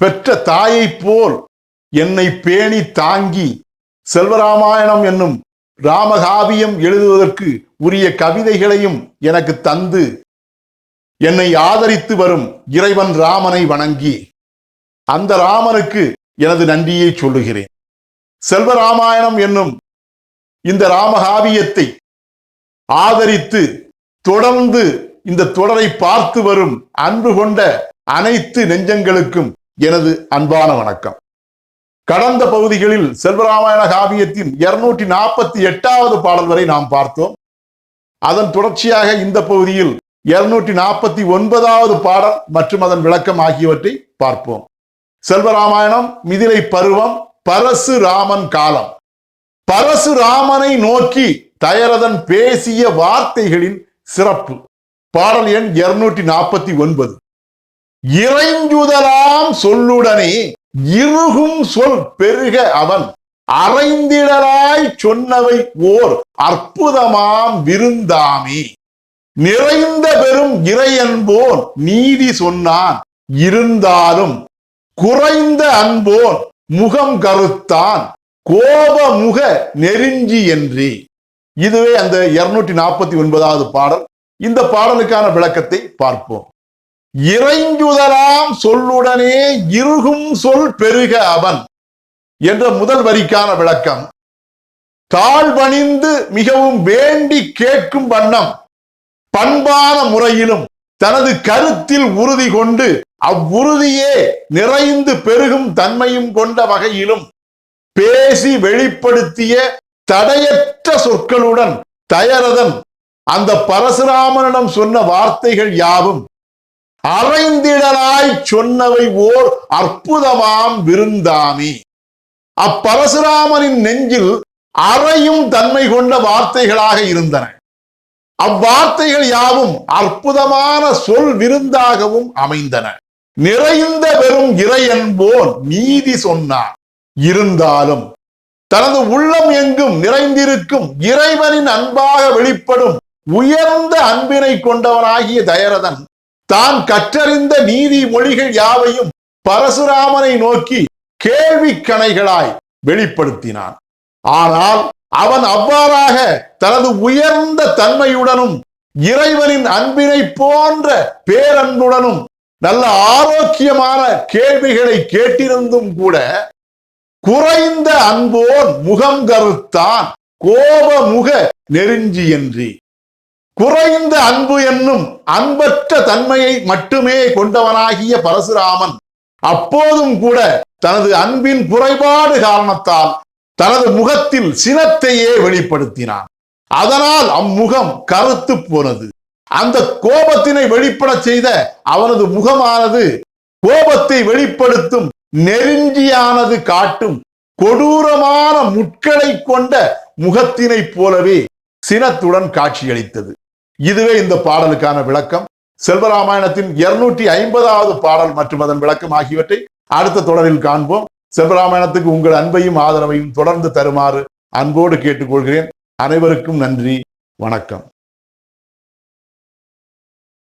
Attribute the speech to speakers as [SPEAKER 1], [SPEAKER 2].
[SPEAKER 1] பெற்ற தாயைப் போல் என்னை பேணி தாங்கி செல்வராமாயணம் என்னும் ராமகாவியம் எழுதுவதற்கு உரிய கவிதைகளையும் எனக்கு தந்து என்னை ஆதரித்து வரும் இறைவன் ராமனை வணங்கி அந்த ராமனுக்கு எனது நன்றியை சொல்லுகிறேன். செல்வராமாயணம் என்னும் இந்த ராமகாவியத்தை ஆதரித்து தொடர்ந்து இந்த தொடரை பார்த்து வரும் அன்பு கொண்ட அனைத்து நெஞ்சங்களுக்கும் எனது அன்பான வணக்கம். கடந்த பகுதிகளில் செல்வராமாயண காவியத்தின் இருநூற்றி நாற்பத்தி எட்டாவது பாடல் வரை நாம் பார்த்தோம். அதன் தொடர்ச்சியாக இந்த பகுதியில் இருநூற்றி நாற்பத்தி ஒன்பதாவது பாடல் மற்றும் அதன் விளக்கம் ஆகியவற்றை பார்ப்போம். செல்வராமாயணம் மிதிலை பருவம் பரசு ராமன் காலம். பரசு ராமனை நோக்கி தயரதன் பேசிய வார்த்தைகளின் சிறப்பு. பாடல் எண் இருநூற்றி நாற்பத்தி ஒன்பது. இறைஞ்சுதலாம் சொல்லுடனே இருகும் சொல் பெருக அவன். அறைந்திடலாய் சொன்னவை ஓர் அற்புதமாம் விருந்தாமே. நிறைந்த பெரும் இறையன்போன் நீதி சொன்னான். இருந்தாலும் குறைந்த அன்போன் முகம் கருத்தான். கோப முக நெருஞ்சி என்றே. இதுவே அந்த இருநூற்றி நாற்பத்தி ஒன்பதாவது பாடல். இந்த பாடலுக்கான விளக்கத்தை பார்ப்போம். இறைஞ்சுதலாம் சொல்லுடனே இருகும் சொல் பெருக அவன் என்ற முதல் வரிக்கான விளக்கம். தாழ்வணிந்து மிகவும் வேண்டி கேட்கும் வண்ணம் பண்பான முறையிலும் தனது கருத்தில் உறுதி கொண்டு அவ்வுறுதியே நிறைந்து பெருகும் தன்மையும் கொண்ட வகையிலும் பேசி வெளிப்படுத்திய தடையற்ற சொற்களுடன் தயரதன் அந்த பரசுராமனிடம் சொன்ன வார்த்தைகள் யாவும் அறைந்திடலாய் சொன்னவை ஓர் அற்புதமாம் விருந்தாமி. அப்பரசுராமனின் நெஞ்சில் அறையும் தன்மை கொண்ட வார்த்தைகளாக இருந்தன. அவ்வார்த்தைகள் யாவும் அற்புதமான சொல் விருந்தாகவும் அமைந்தன. நிறைந்த வெறும் இறை என்போன் நீதி சொன்னான். இருந்தாலும் தனது உள்ளம் எங்கும் நிறைந்திருக்கும் இறைவனின் அன்பாக வெளிப்படும் உயர்ந்த அன்பினை கொண்டவனாகிய தயரதன் தான் கற்றறிந்த நீதி மொழிகள் யாவையும் பரசுராமனை நோக்கி கேள்வி கணைகளாய் வெளிப்படுத்தினான். ஆனால் அவன் அவ்வாறாக தனது உயர்ந்த தன்மையுடனும் இறைவனின் அன்பினை போன்ற பேரன்புடனும் நல்ல ஆரோக்கியமான கேள்விகளை கேட்டிருந்தும் கூட குறைந்த அன்போன் முகம் கருத்தான் கோப முக நெருஞ்சியன்றி குறைந்த அன்பு என்னும் அன்பற்ற தன்மையை மட்டுமே கொண்டவனாகிய பரசுராமன் அப்போதும் கூட தனது அன்பின் குறைபாடு காரணத்தால் தனது முகத்தில் சினத்தையே வெளிப்படுத்தினான். அதனால் அம்முகம் கருத்து போனது. அந்த கோபத்தினை வெளிப்பட செய்த அவனது முகமானது கோபத்தை வெளிப்படுத்தும் நெருஞ்சியானது காட்டும் கொடூரமான முட்களை கொண்ட முகத்தினை போலவே சினத்துடன் காட்சியளித்தது. இதுவே இந்த பாடலுக்கான விளக்கம். செல்வராமாயணத்தின் இருநூற்றி ஐம்பதாவது பாடல் மற்றும் அதன் விளக்கம் ஆகியவற்றை அடுத்த தொடரில் காண்போம். செல்வராமாயணத்துக்கு உங்கள் அன்பையும் ஆதரவையும் தொடர்ந்து தருமாறு அன்போடு கேட்டுக்கொள்கிறேன். அனைவருக்கும் நன்றி. வணக்கம்.